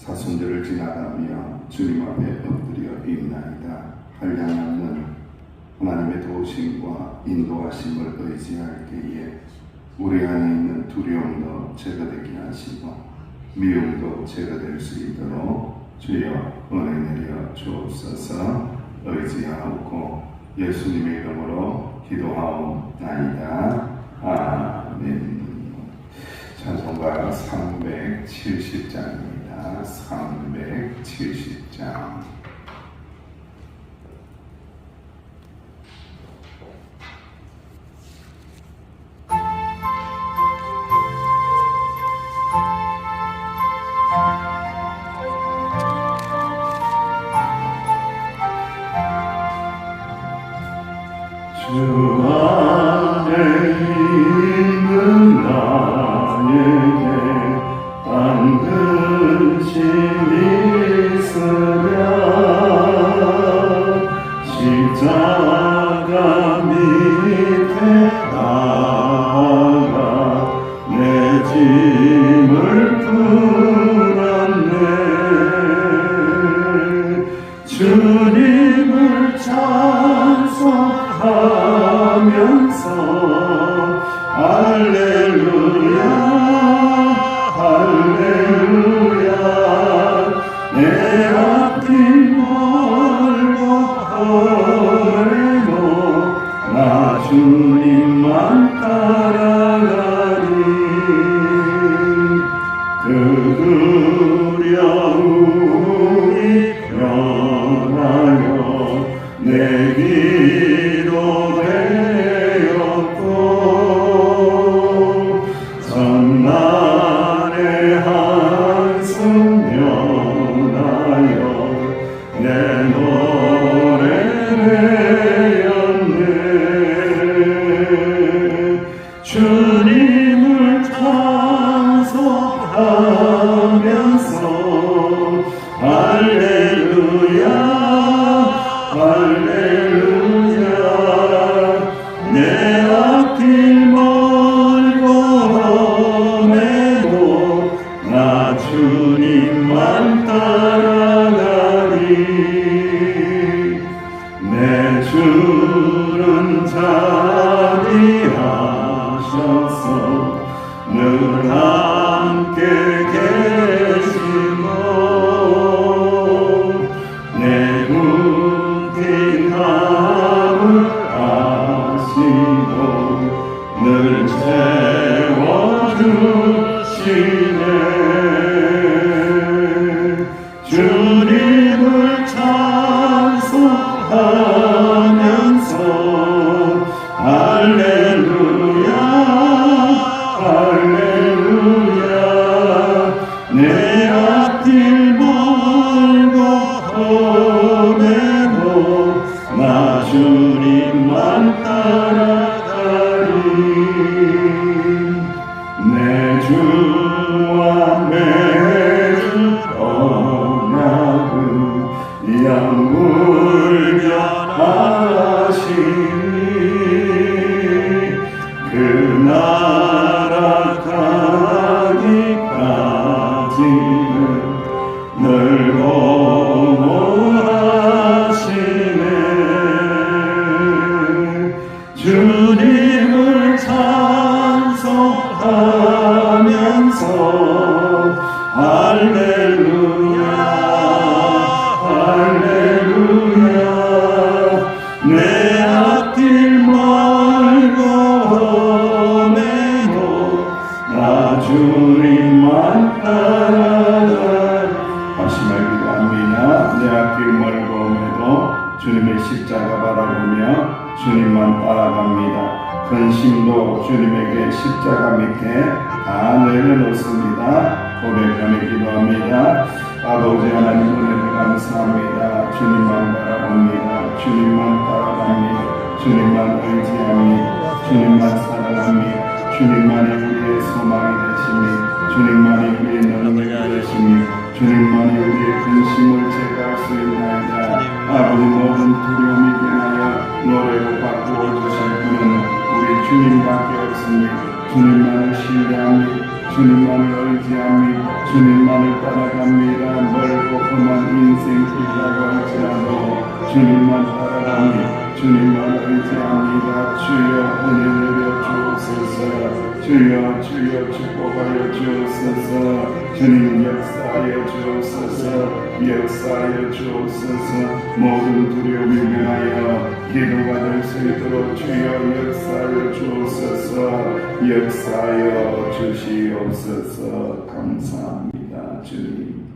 사순절을 지나가며 주님 앞에 엎드려 있나이다. 한량없는 하나님의 도우심과 인도하심을 의지할 때에 우리 안에 있는 두려움도 제거되게 하시고 미움도 제거될 수 있도록 주여 은혜 내려 주옵소서 의지하옵고 예수님의 이름으로 기도하옵나이다. 아멘 찬송가 370장입니다. 370장 할 주님의 십자가 바라보며 주님만 따라갑니다. 근심도 주님에게 십자가 밑에 다 내려놓습니다. 고백하며 기도합니다. 아버지 하나님 은혜를 감사합니다. 주님만 바라봅니다. 주님만 따라갑니다. 주님만 의지합니다. 주님만 사랑합니다. 주님만이 우리의 소망이 되시니 주님만이 우리의 능력이 되시니 주님만이 우리의 근심을 제거할 수 있나이다. 아버지 모든 두려움이 변하여 노래로 바꾸어 주실 분은 우리 주님밖에 없습니다. 주님만을 신뢰합니다. 주님만을 의지합니다. 주님만을 따라갑니다. 멀고 험한 인생 길다고 할지라도 주님만 따라갑니다. 주님만 의지합니다. 주여 은혜 내려 주옵소서. 주여 주여 축복하여 주옵소서. 주님 역사하여 주옵소서. 역사하여 주옵소서. 모든 두려움이 명하여 기도가 될수 있도록 주여 역사하여 주옵소서. 역사하여 주시옵소서. 감사합니다. 주님.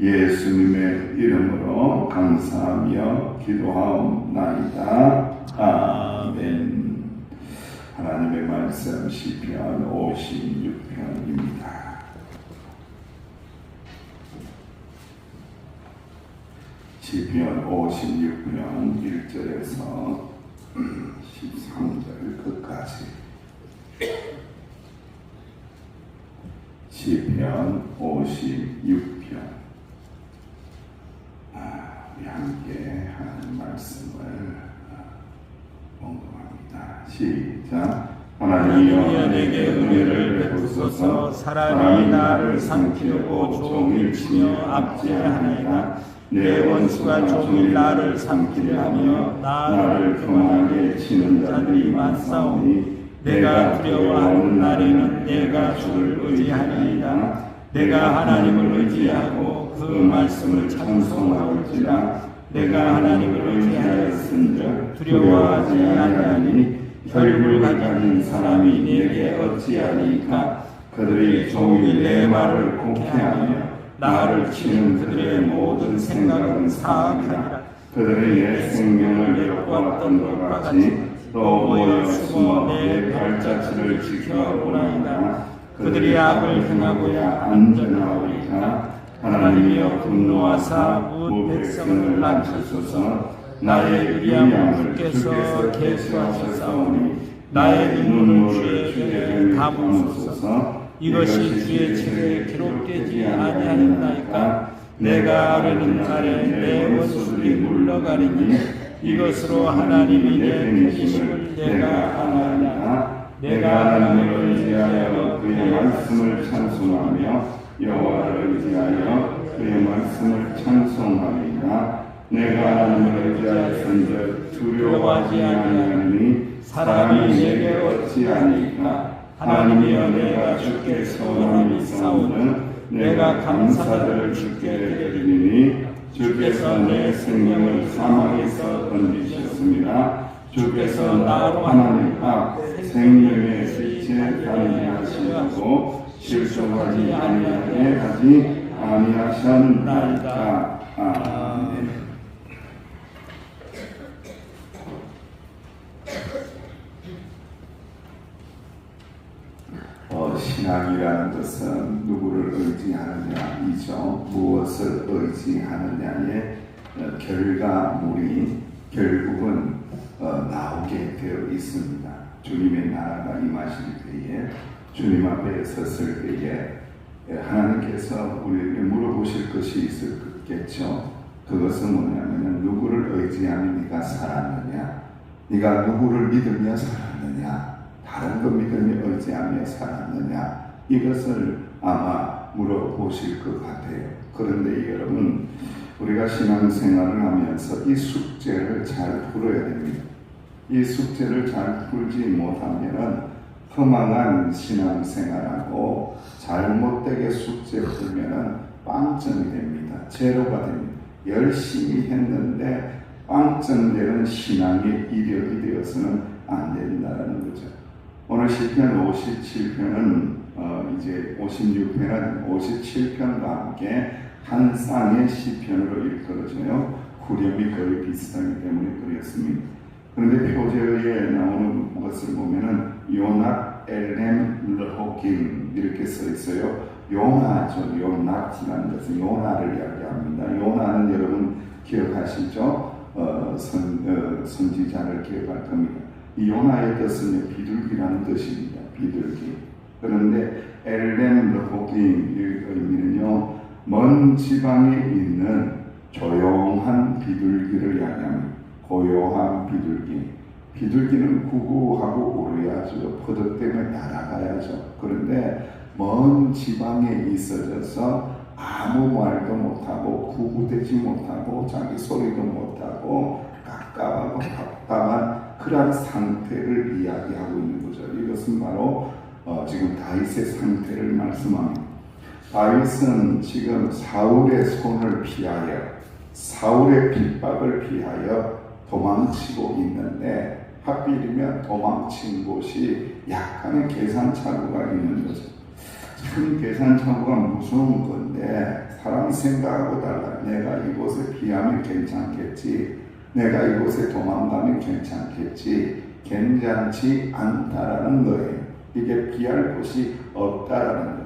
예수님의 이름으로 감사하며 기도하옵나이다. 아멘. 하나님의 말씀 시편 56편입니다. 시편 56편 1절에서 13절 끝까지 시편 56편 아, 우리 함께 하나님 말씀을 아, 공동합니다. 시작. 하나님이여 내게 은혜를 베푸소서. 사람이 나를 삼키려고 종일 치며 압제하나이다. 내 원수가 종일 나를 삼키려 하며 나를 교만하게 치는 자들이 많사오니 내가 두려워하는 날에는 내가 주를 의지하리이다. 내가 하나님을 의지하고 그 말씀을 찬송하올지라. 내가 하나님을 의지하였은즉 두려워하지 아니하니 혈육을 가진 사람이 내게 어찌하리까 그들이 종일 내 말을 곡해하며 나를 치는 그들의 모든 생각은 사악하니라. 그들의 옛 생명을 엿보았던 것 같이 또 모여 숨어 내 발자취를 지켜보나이다. 그들이 악을 행하고야 안전하오리까 하나님이여 분노하사 무 백성을 낮추소서 나의 위암을 주께서 개수하셨사오니 나의 눈물을 주에게 담으소서. 이것이 주의 책에 기록되지 아니하였나이까? 내가 아뢰는 날에 내 원수들이 물러가리니 이것으로 하나님이 내 편이심을 내가 아나리라 내가 하나님을 의지하여 그의 말씀을 찬송하며 여호와를 의지하여 그의 말씀을 찬송하리라 내가 하나님을 의지하였은즉 두려워하지 아니하니 사람이 내게 어찌하니까 하나님이여 내가 주께 소원함이 싸우는 내가 감사들을 주께 드리니 주께서 내 생명을 사망에서 건지셨습니다. 주께서 나로 하나님 앞 생명의 빛에 다니게 하시고 실족하지 아니하게 하지 아니하셨나이다. 아멘. 어, 신앙이라는 것은 누구를 의지하느냐이죠. 무엇을 의지하느냐의 어, 결과물이 결국은 어, 나오게 되어 있습니다. 주님의 나라가 임하실 때에 주님 앞에 섰을 때에 예, 하나님께서 우리에게 물어보실 것이 있었겠죠. 그것은 뭐냐면 누구를 의지하며 네가 살았느냐? 네가 누구를 믿으며 살았느냐? 다른 것 믿으며 의지하며 살았느냐? 이것을 아마 물어보실 것 같아요. 그런데 여러분, 우리가 신앙생활을 하면서 이 숙제를 잘 풀어야 됩니다. 이 숙제를 잘 풀지 못하면은 허망한 신앙생활하고 잘못되게 숙제 풀면은 빵점이 됩니다. 제로가 됩니다. 열심히 했는데 빵점되는 신앙의 이력이 되어서는 안 된다는 거죠. 오늘 시편 57편은 어, 이제 56편은 57편과 함께 한 쌍의 시편으로 일컬어져요. 후렴이 거의 비슷하기 때문에 그랬습니다. 그런데 표제에 나오는 것을 보면은 요낙 엘렘 르호kim 이렇게 써 있어요. 요나죠. 요낙이라는 것은 요나를 이야기합니다. 요나는 여러분 기억하시죠? 어, 선, 어, 선지자를 기억할 겁니다. 이 요나의 뜻은 비둘기라는 뜻입니다. 비둘기. 그런데 엘렘 이 의미는요, 먼 지방에 있는 조용한 비둘기를 이야기합니다. 고요한 비둘기. 비둘기는 구구하고. 포도 때문에 날아가야죠. 그런데 먼 지방에 있어져서 아무 말도 못하고 구구대지 못하고 자기 소리도 못하고 깝깝하고 답답한 그러한 상태를 이야기하고 있는 거죠. 이것은 바로 어, 지금 다윗의 상태를 말씀합니다. 다윗은 지금 사울의 손을 피하여 사울의 핍박을 피하여 도망치고 있는데 하필이면 도망친 곳이 약간의 계산착오가 있는 거죠. 참 계산착오가 무서운 건데 사람이 생각하고 달라. 내가 이곳에 피하면 괜찮겠지. 내가 이곳에 도망가면 괜찮겠지. 괜찮지 않다라는 거예요. 이게 피할 곳이 없다라는 거예요.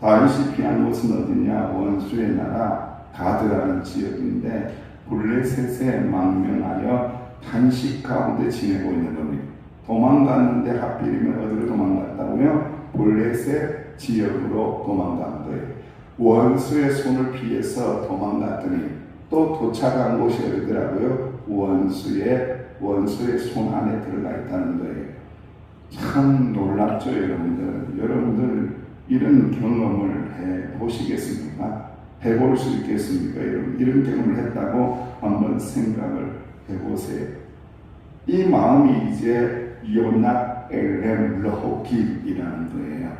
다윗이 피한 곳은 어디냐? 원수의 나라 가드라는 지역인데 블레셋에 망명하여 탄식 가운데 지내고 있는 겁니다. 도망갔는데 하필이면 어디로 도망갔다고요? 블레셋 지역으로 도망간 거예요. 원수의 손을 피해서 도망갔더니 또 도착한 곳이 어디더라고요? 원수의 원수의 손 안에 들어가 있다는 거예요. 참 놀랍죠, 여러분들. 여러분들 이런 경험을 해 보시겠습니까? 해볼 수 있겠습니까? 여러분 이런 경험을 했다고 한번 생각을 해보세요. 이 마음이 이제 요낙 엘렘 러호길이라는 거예요.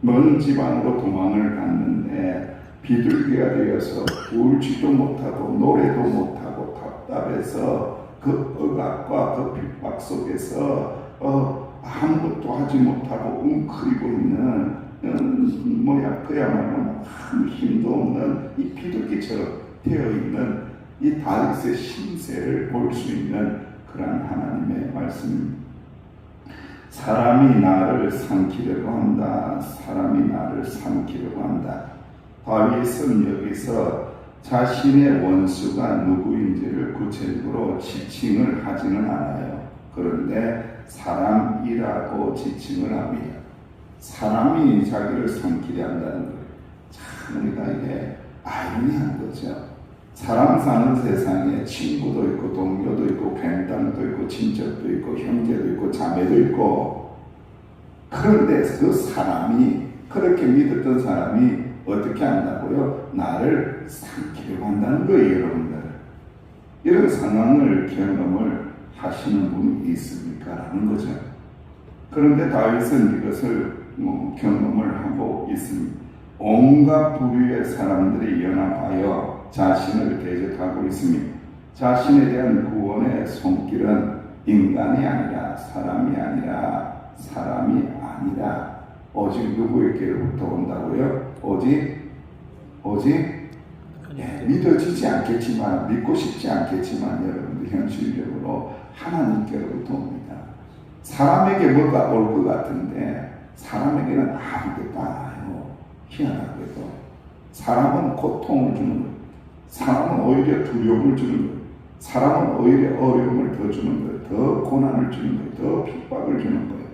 먼 지방으로 도망을 갔는데 비둘기가 되어서 울지도 못하고 노래도 못하고 답답해서 그 억압과 그 핍박 속에서 어, 아무것도 하지 못하고 웅크리고 있는 음, 뭐야 그야말로 아무 힘도 없는 이 비둘기처럼 되어 있는 이 다윗의 신세를 볼 수 있는 그러한 하나님의 말씀입니다. 사람이 나를 삼키려고 한다. 사람이 나를 삼키려고 한다. 다윗은 여기서 자신의 원수가 누구인지를 구체적으로 지칭을 하지는 않아요. 그런데 사람이라고 지칭을 합니다. 사람이 자기를 삼키려 한다는 거예요. 참 우리가 이게 아이러니한 거죠. 사람 사는 세상에 친구도 있고 동료도 있고 벤땅도 있고 친척도 있고 형제도 있고 자매도 있고 그런데 그 사람이 그렇게 믿었던 사람이 어떻게 한다고요? 나를 삼키려고 한다는 거예요, 여러분들. 이런 상황을 경험을 하시는 분이 있습니까? 라는 거죠. 그런데 다윗은 이것을 뭐 경험을 하고 있습니다. 온갖 부류의 사람들이 연합하여 자신을 대적하고 있습니다. 자신에 대한 구원의 손길은 인간이 아니라 사람이 아니라 사람이 아니라 오직 누구에게로부터 온다고요? 오직 오직 예, 믿어지지 않겠지만 믿고 싶지 않겠지만 여러분들 현실적으로 하나님께로부터 옵니다. 사람에게 뭐가 올 것 같은데 사람에게는 아무것도 안 와요. 희한하게도 사람은 고통을 주는 거예요. 사람은 오히려 두려움을 주는 거예요. 사람은 오히려 어려움을 더 주는 거예요. 더 고난을 주는 거예요. 더 핍박을 주는 거예요.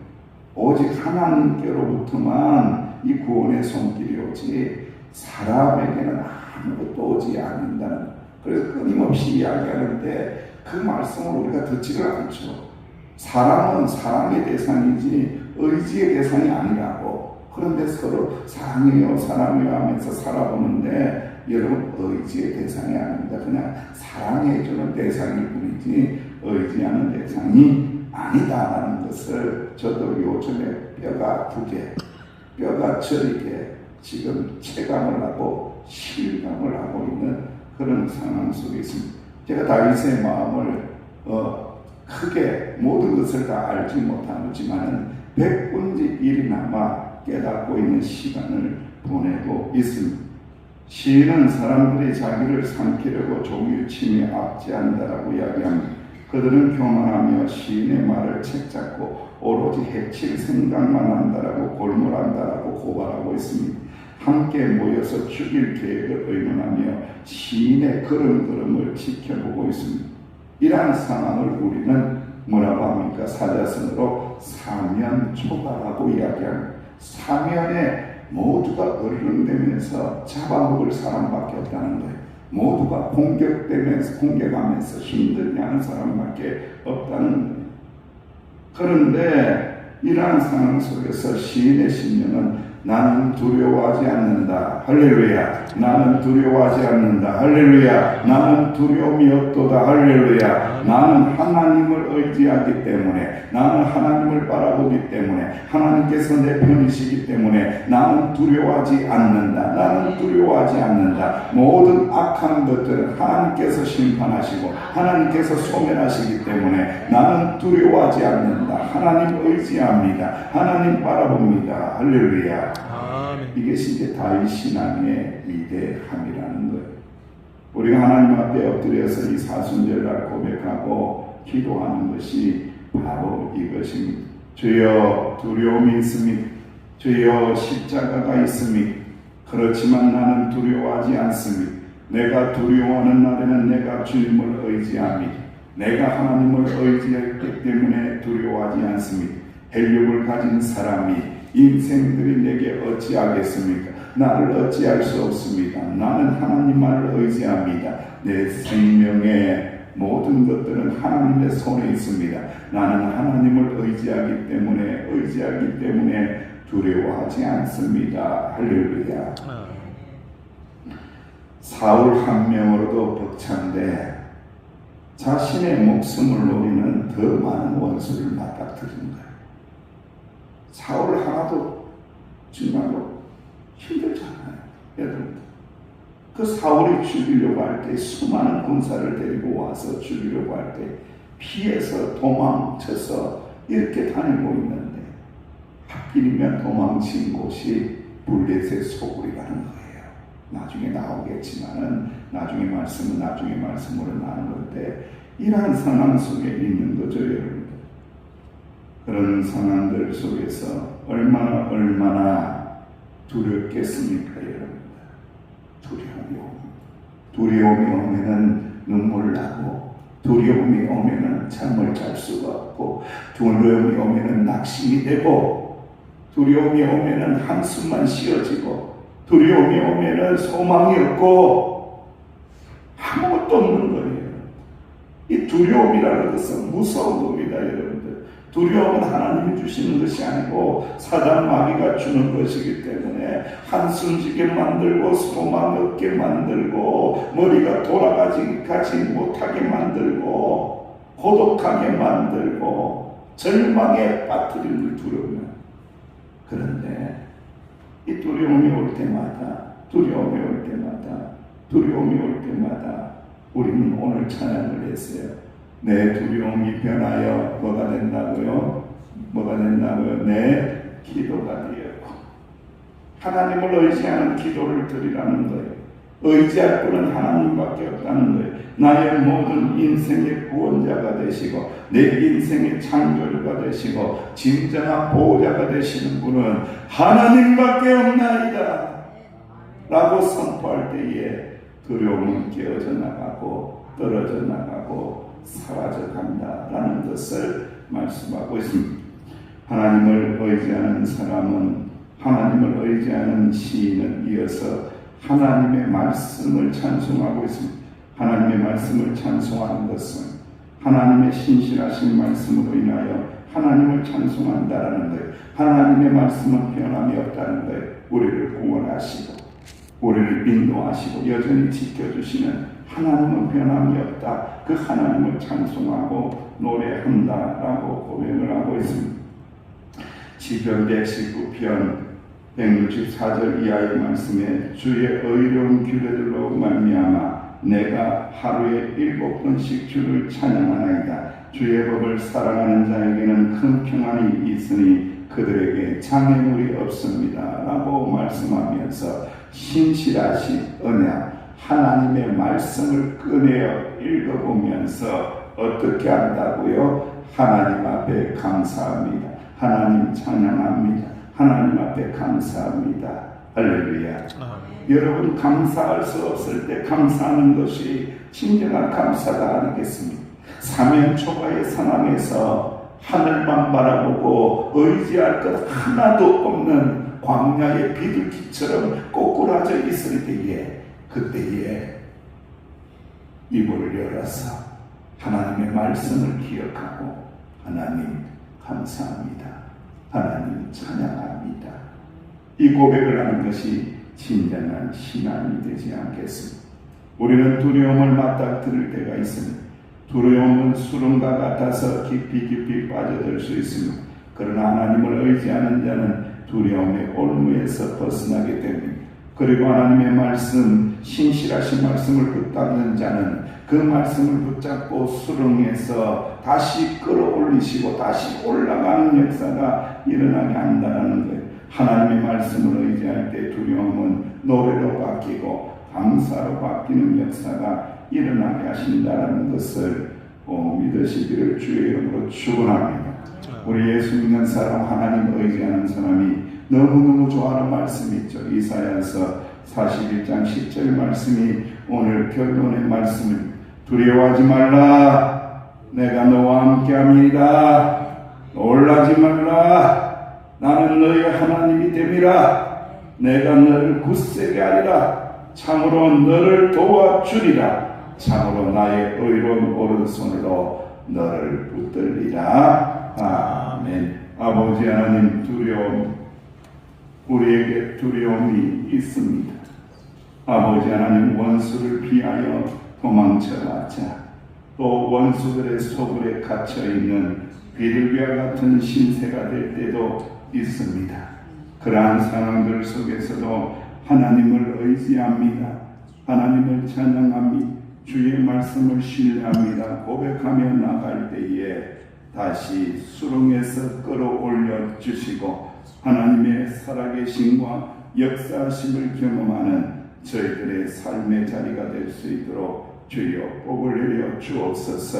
오직 하나님께로부터만 이 구원의 손길이 오지 사람에게는 아무것도 오지 않는다는. 그래서 끊임없이 이야기하는데 그 말씀을 우리가 듣지를 않죠. 사람은 사랑의 대상이지 의지의 대상이 아니라고. 그런데 서로 사랑해요, 사랑해요 하면서 살아보는데 여러분 의지의 대상이 아닙니다. 그냥 사랑해주는 대상일 뿐이지 의지하는 대상이 아니다라는 것을 저도 요즘에 뼈가 아프게, 뼈가 저리게 지금 체감을 하고 실감을 하고 있는 그런 상황 속에 있습니다. 제가 다윗의 마음을 어, 크게 모든 것을 다 알지 못하지만은 백분지 일이나마 깨닫고 있는 시간을 보내고 있습니다. 시인은 사람들이 자기를 삼키려고 종유침에 압제한다라고 이야기합니다. 그들은 교만하며 시인의 말을 책잡고 오로지 해칠 생각만 한다라고 골몰한다라고 고발하고 있습니다. 함께 모여서 죽일 계획을 의논하며 시인의 걸음걸음을 지켜보고 있습니다. 이러한 상황을 우리는 뭐라고 합니까? 사자성어로 사면 초과라고 이야기합니다. 사면에 모두가 어른되면서 잡아먹을 사람밖에 없다는 거예요. 모두가 공격되면서 공격하면서 힘들게 하는 사람밖에 없다는 거예요. 그런데 이러한 상황 속에서 시인의 심령은 나는 두려워하지 않는다. 할렐루야. 나는 두려워하지 않는다. 할렐루야. 나는 두려움이 없도다. 할렐루야. 나는 하나님을 의지하기 때문에 나는 하나님을 바라보기 때문에 하나님께서 내 편이시기 때문에 나는 두려워하지 않는다. 나는 두려워하지 않는다. 모든 악한 것들은 하나님께서 심판하시고 하나님께서 소멸하시기 때문에 나는 두려워하지 않는다. 하나님 의지합니다. 하나님 바라봅니다. 할렐루야. 이것이 이제 다윗 신앙의 위대함이라는 거예요. 우리가 하나님 앞에 엎드려서 이 사순절날 고백하고 기도하는 것이 바로 이것입니다. 주여 두려움이 있습니다. 주여 십자가가 있습니다. 그렇지만 나는 두려워하지 않습니다. 내가 두려워하는 날에는 내가 주님을 의지합니다. 내가 하나님을 의지했기 때문에 두려워하지 않습니다. 헬륨을 가진 사람이 인생들이 내게 어찌하겠습니까? 나를 어찌할 수 없습니다. 나는 하나님만을 의지합니다. 내 생명의 모든 것들은 하나님의 손에 있습니다. 나는 하나님을 의지하기 때문에 의지하기 때문에 두려워하지 않습니다. 할렐루야. 사울 한 명으로도 벅찬데 자신의 목숨을 노리는 더 많은 원수를 맞닥뜨린 거예요. 사울 하나도 정말로 힘들잖아요. 여러분. 그 사울이 죽이려고 할 때 수많은 군사를 데리고 와서 죽이려고 할 때 피해서 도망쳐서 이렇게 다니고 있는데 하필이면 도망친 곳이 블레셋 소굴이라는 거예요. 나중에 나오겠지만은 나중에 말씀은 나중에 말씀으로 나누는데 이러한 상황 속에 있는 거죠, 여러분들. 그런 상황들 속에서 얼마나 얼마나 두렵겠습니까, 여러분들. 두려움이 옵니다. 두려움이 오면은 눈물 나고 두려움이 오면은 잠을 잘 수가 없고 두려움이 오면은 낙심이 되고 두려움이 오면은 한숨만 쉬어지고 두려움이 오면은 소망이 없고 아무것도 없는 거예요. 이 두려움이라는 것은 무서운 겁니다, 여러분들. 두려움은 하나님이 주시는 것이 아니고 사단 마귀가 주는 것이기 때문에 한숨 쉬게 만들고 소망 없게 만들고 머리가 돌아가지 가지 못하게 만들고 고독하게 만들고 절망에 빠뜨리는 두려움은 그런데 이 두려움이 올 때마다 두려움이 올 때마다 두려움이 올 때마다 우리는 오늘 찬양을 했어요. 내 두려움이 변하여 뭐가 된다고요? 뭐가 된다고요? 내 기도가 되었고 하나님을 의지하는 기도를 드리라는 거예요. 의지할 분은 하나님밖에 없다는 거예요. 나의 모든 인생의 구원자가 되시고 내 인생의 창조주가 되시고 진정한 보호자가 되시는 분은 하나님밖에 없나이다. 라고 선포할 때에 두려움은 깨어져 나가고 떨어져 나가고 사라져 간다라는 것을 말씀하고 있습니다. 하나님을 의지하는 사람은 하나님을 의지하는 시인은 이어서 하나님의 말씀을 찬송하고 있습니다. 하나님의 말씀을 찬송하는 것은 하나님의 신실하신 말씀으로 인하여 하나님을 찬송한다라는 거예요. 하나님의 말씀은 변함이 없다는 거예요. 우리를 구원하시고 우리를 인도하시고 여전히 지켜주시는 하나님은 변함이 없다. 그 하나님을 찬송하고 노래한다라고 고백을 하고 있습니다. 시편 119편 164절 이하의 말씀에 주의 의로운 규례들로 말미암아 내가 하루에 일곱 번씩 주를 찬양하나이다. 주의 법을 사랑하는 자에게는 큰 평안이 있으니 그들에게 장애물이 없습니다. 라고 말씀하면서 신실하신 언약 하나님의 말씀을 꺼내어 읽어보면서 어떻게 한다고요? 하나님 앞에 감사합니다. 하나님 찬양합니다. 하나님 앞에 감사합니다. 할렐루야. 아멘. 여러분 감사할 수 없을 때 감사하는 것이 진정한 감사가 아니겠습니까? 사면초가의 상황에서 하늘만 바라보고 의지할 것 하나도 없는 광야의 비둘기처럼 꼬꾸라져 있을 때에 그때에 입을 열어서 하나님의 말씀을 기억하고 하나님 감사합니다. 하나님 찬양합니다. 이 고백을 하는 것이 진정한 신앙이 되지 않겠습니까? 우리는 두려움을 맞닥뜨릴 때가 있습니다. 두려움은 수렁과 같아서 깊이 깊이 빠져들 수 있습니다. 그러나 하나님을 의지하는 자는 두려움의 올무에서 벗어나게 됩니다. 그리고 하나님의 말씀, 신실하신 말씀을 붙잡는 자는 그 말씀을 붙잡고 수렁에서 다시 끌어올리시고 다시 올라가는 역사가 일어나게 한다는 거예요. 하나님의 말씀을 의지할 때 두려움은 노래로 바뀌고 감사로 바뀌는 역사가 일어나게 하신다는 것을 어, 믿으시기를 주의 이름으로 축원합니다. 우리 예수 믿는 사람 하나님 의지하는 사람이 너무너무 좋아하는 말씀이 있죠. 이사야서 41장 10절 말씀이 오늘 결론의 말씀을 두려워하지 말라. 내가 너와 함께함이니라. 놀라지 말라. 나는 너희 하나님이 됨이라. 내가 너를 굳세게 하리라. 참으로 너를 도와주리라. 참으로 나의 의로운 오른손으로 너를 붙들리라. 아멘. 아버지 하나님 두려움. 우리에게 두려움이 있습니다 아버지 하나님 원수를 피하여 도망쳐왔자 또 원수들의 소굴에 갇혀 있는 비둘기와 같은 신세가 될 때도 있습니다. 그러한 상황들 속에서도 하나님을 의지합니다. 하나님을 찬양합니다. 주의 말씀을 신뢰합니다. 고백하며 나갈 때에 다시 수렁에서 끌어올려 주시고 하나님의 살아계심과 역사하심을 경험하는 저희들의 삶의 자리가 될 수 있도록 주여 복을 내려 주옵소서.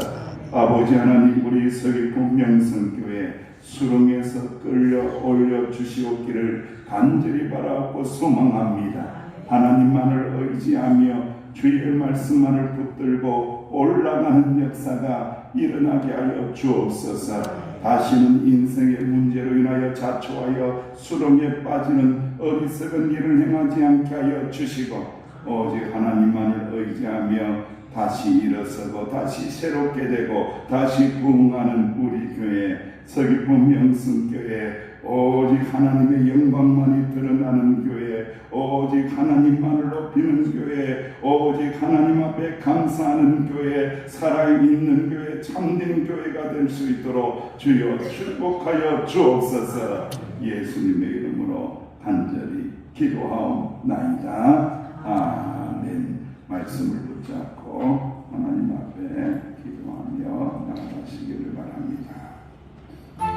아버지 하나님 우리 서귀포 명성교회 수렁에서 끌려 올려 주시옵기를 간절히 바라고 소망합니다. 하나님만을 의지하며 주의 말씀만을 붙들고 올라가는 역사가 일어나게 하여 주옵소서. 다시는 인생의 문제로 인하여 자초하여 수렁에 빠지는 어리석은 일을 행하지 않게 하여 주시고 오직 하나님만을 의지하며 다시 일어서고 다시 새롭게 되고 다시 부흥하는 우리 교회 서귀포 명승교회 오직 하나님의 영광만이 드러나는 교회 오직 하나님만을 높이는 교회 오직 하나님 앞에 감사하는 교회 살아있는 교회 참된 교회가 될 수 있도록 주여 축복하여 주옵소서. 예수님의 이름으로 간절히 기도하옵나이다. 아멘. 말씀을 붙잡고 하나님 앞에 기도하며 나아가시기를 바랍니다.